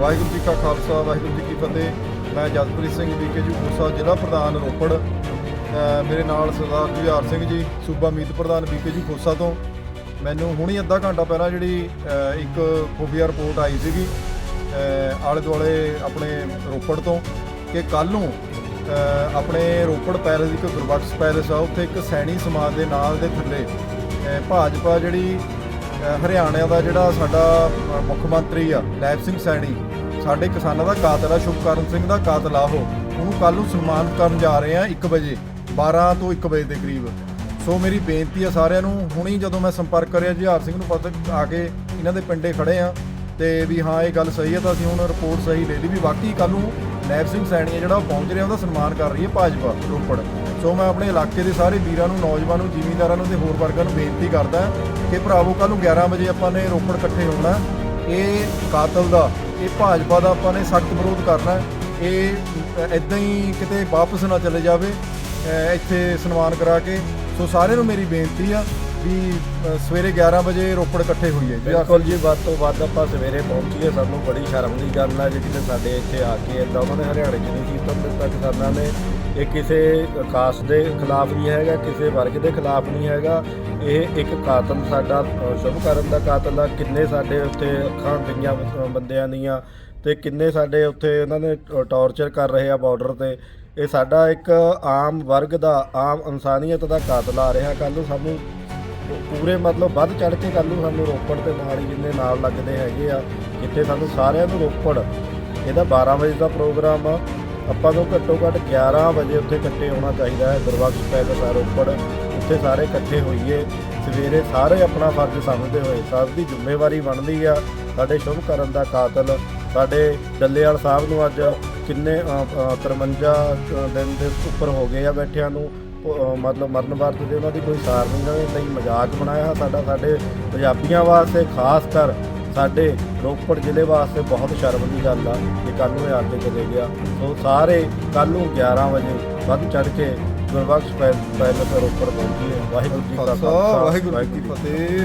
ਵਾਹਿਗੁਰੂ ਜੀ ਕਾ ਖਾਲਸਾ, ਵਾਹਿਗੁਰੂ ਜੀ ਕੀ ਫਤਿਹ। ਮੈਂ ਜਸਪ੍ਰੀਤ ਸਿੰਘ ਵੀਕੇ ਜੀ ਖੋਸਾ ਜ਼ਿਲ੍ਹਾ ਪ੍ਰਧਾਨ ਰੋਪੜ। ਮੇਰੇ ਨਾਲ ਸਰਦਾਰ ਜੁਝਾਰ ਸਿੰਘ ਜੀ, ਸੂਬਾ ਮੀਤ ਪ੍ਰਧਾਨ ਵੀਕੇ ਜੀ, ਖੋਸਾ ਤੋਂ। ਮੈਨੂੰ ਹੁਣੀ ਅੱਧਾ ਘੰਟਾ ਪਹਿਲਾਂ ਜਿਹੜੀ ਇੱਕ ਖੁਫੀਆ ਰਿਪੋਰਟ ਆਈ ਸੀਗੀ ਆਲੇ ਦੁਆਲੇ ਆਪਣੇ ਰੋਪੜ ਤੋਂ ਕਿ ਕੱਲ ਨੂੰ ਆਪਣੇ ਰੋਪੜ ਪੈਲਸ, ਇੱਕ ਗੁਰਬਖਸ਼ ਪੈਲਸ ਆ, ਉੱਥੇ ਇੱਕ ਸੈਣੀ ਸਮਾਜ ਦੇ ਨਾਲ ਦੇ ਥੱਲੇ ਭਾਜਪਾ ਜਿਹੜੀ ਹਰਿਆਣਾ ਦਾ ਜਿਹੜਾ ਸਾਡਾ ਮੁੱਖ ਮੰਤਰੀ ਆ ਲੈਬ ਸਿੰਘ ਸੈਣੀ, ਸਾਡੇ ਕਿਸਾਨਾਂ ਦਾ ਕਾਤਲ ਆ, ਸ਼ੁਭਕਰਨ ਸਿੰਘ ਦਾ ਕਾਤਲ ਆ ਉਹ। ਉਹਨੂੰ ਕੱਲ ਨੂੰ ਸਨਮਾਨ ਕਰਨ ਜਾ ਰਹੇ ਆ 1 ਵਜੇ 12 ਤੋਂ 1 ਵਜੇ ਦੇ ਕਰੀਬ। ਸੋ ਮੇਰੀ ਬੇਨਤੀ ਆ ਸਾਰਿਆਂ ਨੂੰ, ਹੁਣੀ ਜਦੋਂ ਮੈਂ ਸੰਪਰਕ ਕਰਿਆ, ਜੁਝਾਰ ਸਿੰਘ ਨੂੰ ਪਤਾ ਆ ਕੇ ਇਹਨਾਂ ਦੇ ਪਿੰਡੇ ਖੜੇ ਆ, ਤੇ ਵੀ ਹਾਂ, ਇਹ ਗੱਲ ਸਹੀ ਹੈ ਤਾਂ ਅਸੀਂ ਹੁਣ ਰਿਪੋਰਟ ਸਹੀ ਲੈ ਲਈ ਵੀ ਵਾਕਈ ਕੱਲ ਨੂੰ ਨੈਬ ਸਿੰਘ ਸੈਣੀ ਆ ਜਿਹੜਾ ਉਹ ਪਹੁੰਚ ਰਿਹਾ, ਉਹਦਾ ਸਨਮਾਨ ਕਰ ਰਹੀ ਹੈ ਭਾਜਪਾ ਰੋਪੜ। ਸੋ ਮੈਂ ਆਪਣੇ ਇਲਾਕੇ ਦੇ ਸਾਰੇ ਵੀਰਾਂ ਨੂੰ, ਨੌਜਵਾਨਾਂ ਨੂੰ, ਜ਼ਿਮੀਂਦਾਰਾਂ ਨੂੰ ਤੇ ਹੋਰ ਵਰਗਾਂ ਨੂੰ ਬੇਨਤੀ ਕਰਦਾ ਕਿ ਭਰਾਵੋ ਕੱਲ ਨੂੰ 11 ਵਜੇ ਆਪਾਂ ਨੇ ਰੋਪੜ ਇਕੱਠੇ ਹੋਣਾ। ਇਹ ਕਾਤਲ ਦਾ, ਇਹ ਭਾਜਪਾ ਦਾ ਆਪਾਂ ਨੇ ਸਖਤ ਵਿਰੋਧ ਕਰਨਾ। ਇਹ ਇਦਾਂ ਹੀ ਕਿਤੇ ਵਾਪਸ ਨਾ ਚਲੇ ਜਾਵੇ ਇੱਥੇ ਸਨਮਾਨ ਕਰਾ ਕੇ। ਸੋ ਸਾਰਿਆਂ ਨੂੰ ਮੇਰੀ ਬੇਨਤੀ ਆ ਵੀ ਸਵੇਰੇ 11 ਵਜੇ ਰੋਪੜ ਇਕੱਠੇ ਹੋਈਏ। ਜੀ ਬਿਲਕੁਲ ਜੀ, ਵੱਧ ਤੋਂ ਵੱਧ ਆਪਾਂ ਸਵੇਰੇ ਪਹੁੰਚੀਏ। ਸਾਨੂੰ ਬੜੀ ਸ਼ਰਮ ਦੀ ਗੱਲ ਆ ਜੇ ਕਿਤੇ ਸਾਡੇ ਇੱਥੇ ਆ ਕੇ ਇਦਾਂ ਉਹਨਾਂ ਨੇ ਹਰਿਆਣੇ 'ਚ ਨਹੀਂ ਕੀਤਾ ਦਿੱਤਾ ਕਿਸਾਨਾਂ ਨੇ ਇਹ ਕਿਸੇ ਖਾਸ ਦੇ ਖਿਲਾਫ ਨਹੀਂ ਹੈਗਾ ਕਿਸੇ ਵਰਗ ਦੇ ਖਿਲਾਫ ਨਹੀਂ ਹੈਗਾ। ਇਹ ਇੱਕ ਕਾਤਲ ਸਾਡਾ ਅ, ਸ਼ੁਭਕਰਨ ਦਾ ਕਾਤਲ ਆ। ਕਿੰਨੇ ਸਾਡੇ ਉੱਤੇ ਅੱਖਾਂ ਗਈਆਂ ਬੰਦਿਆਂ ਦੀਆਂ ਤੇ ਕਿੰਨੇ ਸਾਡੇ ਉੱਥੇ ਉਹਨਾਂ ਨੇ ਟੌਰਚਰ ਕਰ ਰਹੇ ਆ ਬਾਰਡਰ ਤੇ। ਇਹ ਸਾਡਾ ਇੱਕ ਆਮ ਵਰਗ ਦਾ ਆਮ ਇਨਸਾਨੀਅਤ ਦਾ ਕਾਤਲ ਆ ਰਿਹਾ। ਕੱਲ ਨੂੰ ਸਾਨੂੰ ਪੂਰੇ ਮਤਲਬ ਵੱਧ ਚੜ ਕੇ ਕੱਲ ਨੂੰ ਸਾਨੂੰ ਰੋਪੜ ਤੇ ਮੋਹਾਲੀ ਜਿੰਨੇ ਨਾਲ ਲੱਗਦੇ ਹੈਗੇ ਆ ਜਿੱਥੇ ਸਾਨੂੰ ਸਾਰਿਆਂ ਨੂੰ ਰੋਪੜ। ਇਹਦਾ 12 ਵਜੇ ਦਾ ਪ੍ਰੋਗਰਾਮ ਆ। ਆਪਾਂ ਨੂੰ ਘੱਟੋ ਘੱਟ 11 ਵਜੇ ਉੱਥੇ ਇਕੱਠੇ ਹੋਣਾ ਚਾਹੀਦਾ ਹੈ ਗੁਰਬਖਸ਼ ਪੈਲਸ ਆ ਰੋਪੜ ਉੱਥੇ ਸਾਰੇ ਇਕੱਠੇ ਹੋਈਏ। ਸਵੇਰੇ ਸਾਰੇ ਆਪਣਾ ਫਰਜ਼ ਸਮਝਦੇ ਹੋਏ ਸਭ ਦੀ ਜ਼ਿੰਮੇਵਾਰੀ ਬਣਦੀ ਆ ਸਾਡੇ ਸ਼ੁਭ ਕਰਨ ਦਾ ਕਾਤਲ। ਸਾਡੇ ਡੱਲੇਵਾਲ ਸਾਹਿਬ ਨੂੰ ਅੱਜ ਕਿੰਨੇ ਅ, 53 ਦਿਨ ਦੇ ਉੱਪਰ ਹੋ ਗਏ ਆ ਬੈਠਿਆਂ ਨੂੰ। ਮਤਲਬ ਮਰਨ ਵਰਤ ਦੇ ਉਹਨਾਂ ਦੀ ਕੋਈ ਸਾਰ ਨਹੀਂ ਉਹਨਾਂ ਲਈ ਮਜ਼ਾਕ ਬਣਾਇਆ। ਸਾਡਾ ਸਾਡੇ ਪੰਜਾਬੀਆਂ ਵਾਸਤੇ ਖਾਸ ਕਰ ਸਾਡੇ ਰੋਪੜ ਜ਼ਿਲ੍ਹੇ ਵਾਸਤੇ ਬਹੁਤ ਸ਼ਰਮ ਦੀ ਗੱਲ ਆ ਕਿ ਕੱਲ ਨੂੰ ਇਹ ਆ ਕੇ ਚਲੇ ਗਿਆ। ਸੋ ਸਾਰੇ ਕੱਲ ਨੂੰ 11 ਵਜੇ ਵੱਧ ਚੜ ਕੇ ਗੁਰਬਖਸ਼ ਪੈਲਸ ਰੋਪੜ ਪਹੁੰਚੀਏ। ਵਾਹਿਗੁਰੂ ਜੀ ਕਾ ਖਾਲਸਾ ਖਾਲਸਾ ਵਾਹਿਗੁਰੂ ਜੀ ਕੀ ਫਤਿਹ।